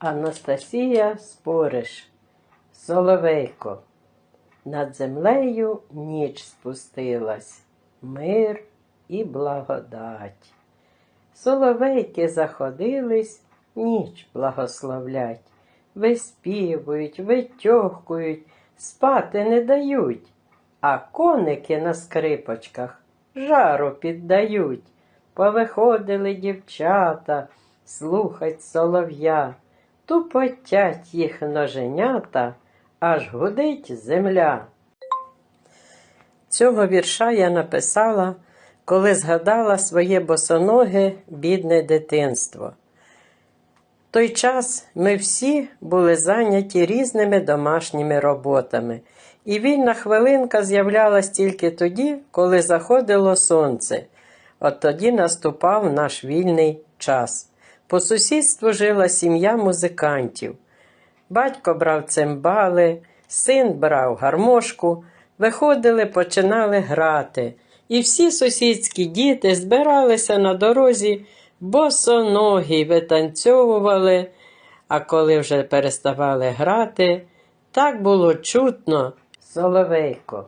Анастасія Спориш, Соловейко. Над землею ніч спустилась, мир і благодать. Соловейки заходились, ніч благословлять, виспівують, витьохкують, спати не дають, а коники на скрипочках жару піддають. Повиходили дівчата, слухать солов'я, тупотять їх ноженята, аж гудить земля. Цього вірша я написала, коли згадала своє босоноге бідне дитинство. В той час ми всі були зайняті різними домашніми роботами, і вільна хвилинка з'являлась тільки тоді, коли заходило сонце. От тоді наступав наш вільний час. По сусідству жила сім'я музикантів. Батько брав цимбали, син брав гармошку, виходили, починали грати. І всі сусідські діти збиралися на дорозі, босоногі витанцьовували, а коли вже переставали грати, так було чутно. Соловейко,